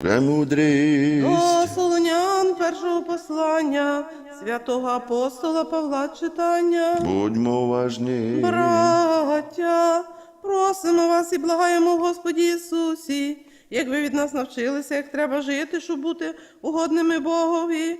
Премудрість. До Солонян першого послання святого апостола Павла читання. Будьмо уважні. Браття, просимо вас і благаємо в Господі Ісусі, як ви від нас навчилися, як треба жити, щоб бути угодними Богові.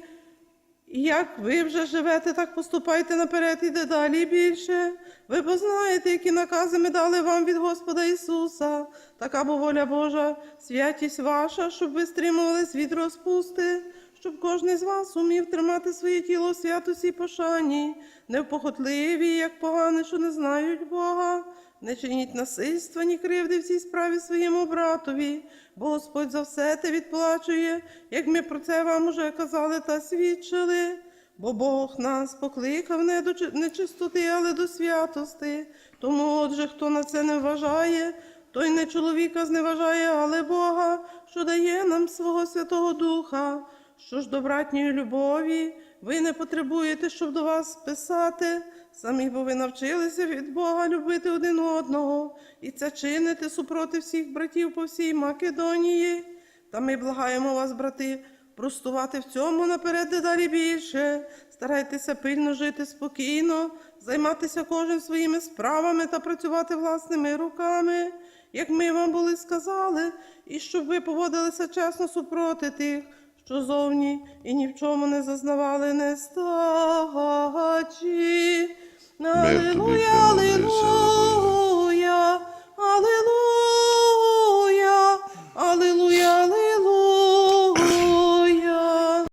І Як ви вже живете, так поступайте наперед і дедалі більше. Ви познаєте, які накази ми дали вам від Господа Ісуса. Така бо воля Божа, святість ваша, щоб ви стримувались від розпусти, щоб кожен з вас умів тримати своє тіло святості й пошані, не в похотливі, як погани, що не знають Бога. Не чиніть насильства, ні кривди в цій справі своєму братові, бо Господь за все те відплачує, як ми про це вам уже казали та свідчили. Бо Бог нас покликав не до нечистоти, але до святости. Тому, отже, хто на це не вважає, той не чоловіка зневажає, але Бога, що дає нам свого Святого Духа. Що ж до братньої любові, ви не потребуєте, щоб до вас писати. Самі бо ви навчилися від Бога любити один одного, і це чините супроти всіх братів по всій Македонії. Та ми благаємо вас, брати, простувати в цьому наперед дедалі більше. Старайтеся пильно жити спокійно, займатися кожен своїми справами та працювати власними руками, як ми вам були сказали, і щоб ви поводилися чесно супроти тих, що зовні і ні в чому не зазнавали нестачі. Алілуя, Алілуя,